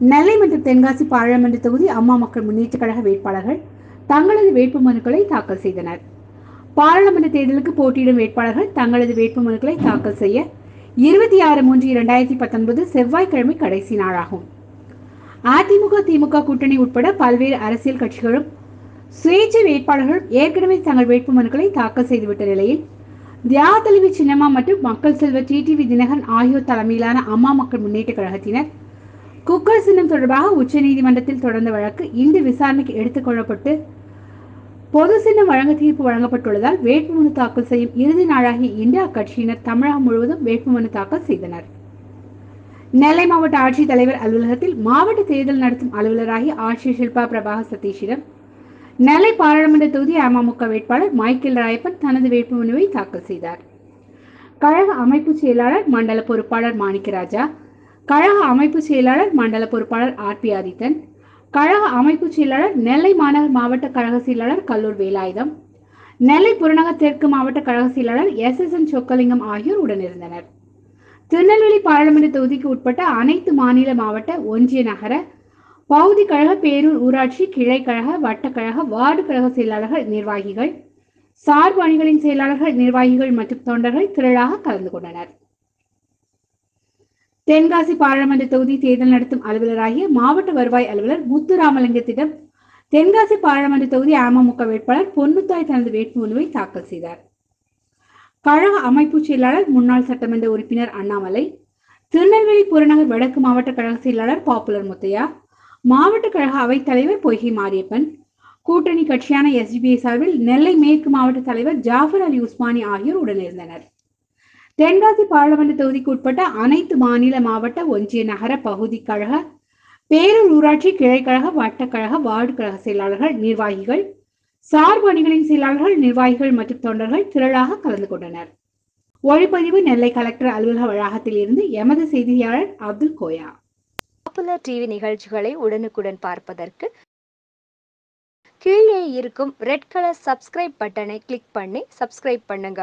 நெல்லை மற்றும் தென்காசி பாராளுமன்ற தொகுதி அம்மா மக்கள் முன்னேற்ற கழக வேட்பாளர்கள் தங்களது வேட்பு மனுக்களை தாக்கல் செய்தனர். பாராளுமன்ற தேர்தலுக்கு போட்டியிடும் வேட்பாளர்கள் தங்களது வேட்புமனுக்களை தாக்கல் செய்ய இருபத்தி ஆறு மூன்று இரண்டாயிரத்தி பத்தொன்பது செவ்வாய்க்கிழமை கடைசி நாளாகும். அதிமுக திமுக கூட்டணி உட்பட பல்வேறு அரசியல் கட்சிகளும் சுயேட்சை வேட்பாளர்களும் ஏற்கனவே தங்கள் வேட்புமனுக்களை தாக்கல் செய்துவிட்ட நிலையில் தியாக தலைவி சின்னம்மா மற்றும் மக்கள் செல்வர் டிடிவி தினகரன் ஆகியோர் தலைமையிலான அம்மா மக்கள் முன்னேற்ற கழகத்தினர் குக்கர் சின்னம் தொடர்பாக உச்சநீதிமன்றத்தில் தொடர்ந்த வழக்கு இன்று விசாரணைக்கு எடுத்துக்கொள்ளப்பட்டு பொது சின்னம் வழங்க தீர்ப்பு வழங்கப்பட்டுள்ளதால் வேட்புமனு தாக்கல் செய்யும் இறுதி நாளாகிய இன்று அக்கட்சியினர் தமிழகம் முழுவதும் வேட்புமனு தாக்கல் செய்தனர். நெல்லை மாவட்ட ஆட்சித்தலைவர் அலுவலகத்தில் மாவட்ட தேர்தல் நடத்தும் அலுவலராகிய ஆட்சியர் ஷில்பா பிரபாகர் சதீஷிடம் நெல்லை பாராளுமன்ற தொகுதி அமமுக வேட்பாளர் மைக்கேல் ராயப்பன் தனது வேட்புமனுவை தாக்கல் செய்தார். கழக அமைப்பு செயலாளர் மண்டல பொறுப்பாளர் மாணிக்கராஜா கழக அமைப்பு செயலாளர் மண்டல பொறுப்பாளர் ஆர். பி. ஆதித்தன் கழக அமைப்பு செயலாளர் நெல்லை மாநகர் மாவட்ட கழக செயலாளர் கல்லூர் வேலாயுதம் நெல்லை புறநகர் தெற்கு மாவட்ட கழக செயலாளர் எஸ். எஸ். என். சொக்கலிங்கம் ஆகியோர் உடனிருந்தனர். திருநெல்வேலி பாராளுமன்ற தொகுதிக்கு உட்பட்ட அனைத்து மாநில மாவட்ட ஒன்றிய நகர பகுதி கழக பேரூர் ஊராட்சி கிளை கழக வட்டக்கழக வார்டு கழக செயலாளர்கள் நிர்வாகிகள் சார்பு அணிகளின் செயலாளர்கள் நிர்வாகிகள் மற்றும் தொண்டர்கள் திரளாக கலந்து கொண்டனர். தென்காசி பாராளுமன்ற தொகுதி தேர்தல் நடத்தும் அலுவலராகிய மாவட்ட வருவாய் அலுவலர் முத்துராமலிங்கத்திடம் தென்காசி பாராளுமன்ற தொகுதி அமமுக வேட்பாளர் பொன்னுத்தாய் தனது வேட்புமனுவை தாக்கல் செய்தார். கழக அமைப்பு செயலாளர் முன்னாள் சட்டமன்ற உறுப்பினர் அண்ணாமலை திருநெல்வேலி புறநகர் வடக்கு மாவட்ட கழக செயலாளர் பாப்புலர் முத்தையா மாவட்ட கழக அவைத் தலைவர் பொய்கை மாரியப்பன் கூட்டணி கட்சியான எஸ்டிபிஐ சார்பில் நெல்லை மேற்கு மாவட்ட தலைவர் ஜாஃபர் அலி உஸ்மானி ஆகியோர் உடனிருந்தனர். தென்காசி பாராளுமன்ற தொகுதிக்கு உட்பட்ட அனைத்து மாநில மாவட்ட ஒன்றிய நகர பகுதி கழக பேரூர் ஊராட்சி கிளைக்கழக வட்டக்கழக வார்டு கழக செயலாளர்கள் நிர்வாகிகள் சார்பு அணிகளின் செயலாளர்கள் நிர்வாகிகள் மற்றும் தொண்டர்கள் திரளாக கலந்து கொண்டனர். ஒளிப்பதிவு நெல்லை கலெக்டர் அலுவலக வளாகத்தில் இருந்து எமது செய்தியாளர் அப்துல் கோயா. பாப்புலர் டிவி நிகழ்ச்சிகளை உடனுக்குடன் பார்ப்பதற்கு கீழே இருக்கும் ரெட் கலர் சப்ஸ்கிரைப் பட்டனை கிளிக் பண்ணி சப்ஸ்கிரைப் பண்ணுங்க.